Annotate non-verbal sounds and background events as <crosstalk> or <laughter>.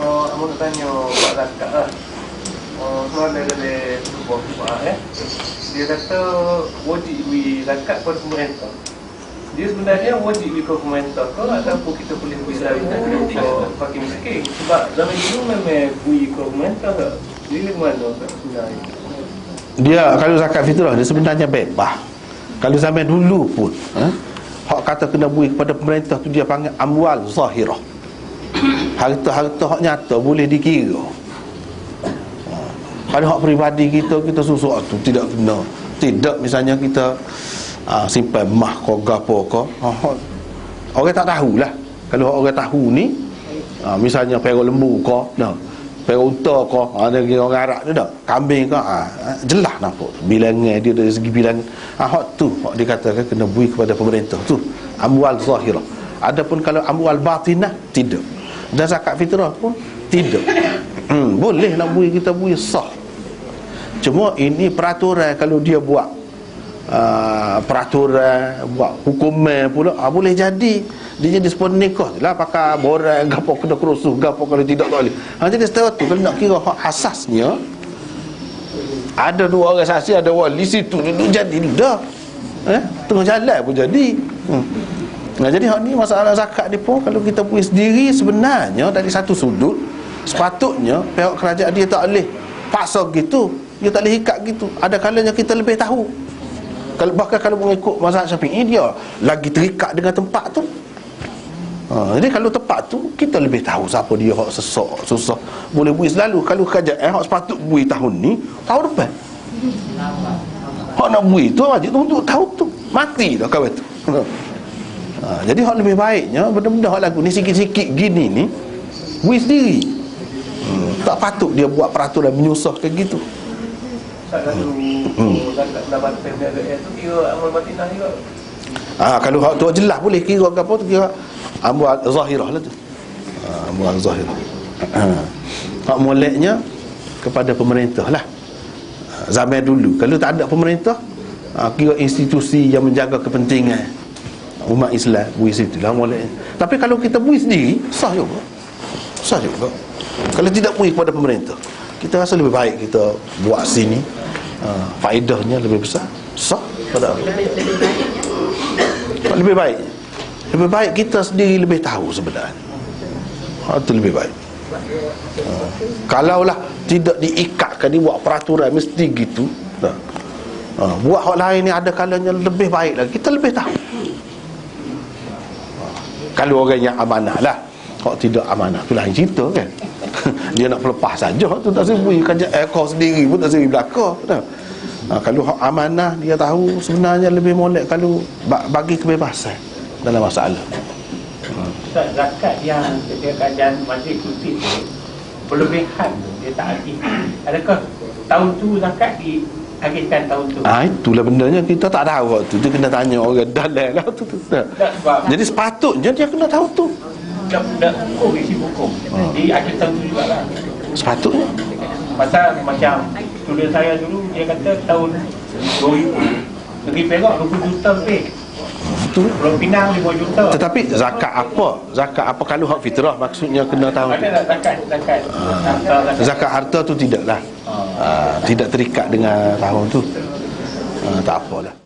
Kamu nak tanya Pak lah Oh, soalan dari sebuah Pak eh Dia kata wajib beri zakat pada pemerintah dia sebenarnya wajib beri kepada pemerintah ke ataupun kita boleh beri dari untuk fakir miskin sebab zaman dulu memang beri kepada pemerintah ke dia mana sebenarnya dia kalau zakat fitrah dia sebenarnya bebas. Kalau zaman dulu pun eh, hak kata kena beri kepada pemerintah tu dia panggil amwal zahirah harta-harta hak nyata boleh dikira. Kalau hak peribadi kita kita susuk tu. Tidak kena. Tidak misalnya kita uh, simpan mah ko gapo ko uh, orang tak tahulah. Kalau orang tahu ni uh, misalnya perang lembu ko nah perang unta ko ada orang Arab tu dah. Kambing ko uh, jelas nampak. Bilangan dia dari segi bilangan. Uh, hak tu hak dikatakan kena bui kepada pemerintah. Tu amwal zahirah. Adapun kalau amwal batinah tidak dan zakat fitrah pun tidak. Hmm, boleh nak bui kita bui sah. Cuma ini peraturan kalau dia buat uh, peraturan buat hukuman pula uh, boleh jadi. Dia jadi sepon nikah lah pakai borak gapo kena kerusuh gapo kalau tidak tak boleh. Ha, jadi setahu tu kalau nak kira hak asasnya ada dua orang saksi ada wali situ duduk jadi dah. Eh tengah jalan pun jadi. Hmm. Nah, jadi hak ni masalah zakat ni pun kalau kita punya sendiri sebenarnya dari satu sudut sepatutnya pihak kerajaan dia tak boleh paksa gitu dia tak boleh ikat gitu ada kalanya kita lebih tahu. Kalau bahkan kalau mengikut mazhab Syafi'i dia lagi terikat dengan tempat tu. Ha, jadi kalau tempat tu kita lebih tahu siapa dia hak sesak susah. Boleh bui selalu. Kalau kerajaan hak sepatut bui tahun ni tahun depan. Hak nak bui tu wajib untuk tahu tu. Mati dah kawan tu <laughs> ha, jadi hak lebih baiknya benda-benda hak lagu ni sikit-sikit gini ni bui sendiri hmm, tak patut dia buat peraturan menyusahkan gitu Hmm. Ah kalau hak tu jelas boleh kira ke apa tu kira amwal zahirah lah tu. Ah, amwal zahirah. <clears throat> Hak moleknya kepada pemerintah lah. Zaman dulu kalau tak ada pemerintah kira institusi yang menjaga kepentingan umat Islam bui situ lah moleknya. Tapi kalau kita bui sendiri sah juga. Sah juga. Kalau tidak bui kepada pemerintah kita rasa lebih baik kita buat sini. Uh, faedahnya lebih besar. Sah pada lebih baik. Lebih baik kita sendiri lebih tahu sebenarnya. Ha, itu lebih baik. Uh, kalaulah tidak diikatkan dibuat peraturan mesti gitu. Uh, buat hal lain ni ada kalanya lebih baik lagi. Kita lebih tahu kalau orang yang amanah lah. Kalau tidak amanah tu lain cerita kan. <laughs> Dia nak pelepas saja tu tak sibuk kerja ekor sendiri pun tak sibuk belakang ha, kalau hak amanah dia tahu sebenarnya lebih molek kalau bagi kebebasan dalam masalah. Ustaz, zakat yang dia kajian masjid kutip berlebihan dia tak adil adakah tahun tu zakat di agihkan tahun tu. Ah itulah bendanya. Kita tak tahu waktu tu. Kena tanya orang <laughs> dalam. Lah tu, tu, tu. jadi sepatutnya dia kena tahu tu. Dah, dah hukum isi hukum. Ha. di akhir tahun tu juga lah sepatutnya. Pasal macam tulis saya dulu dia kata tahun 2000 negeri Perak 20 juta lebih Betul. Pulau Pinang 5 juta. Tetapi zakat apa? Zakat apa kalau hak fitrah maksudnya kena tahu. Ada zakat, zakat. Ha. Zakat harta tu tidaklah. Ha. Ha. tidak terikat dengan tahun tu. Ha. tak apalah.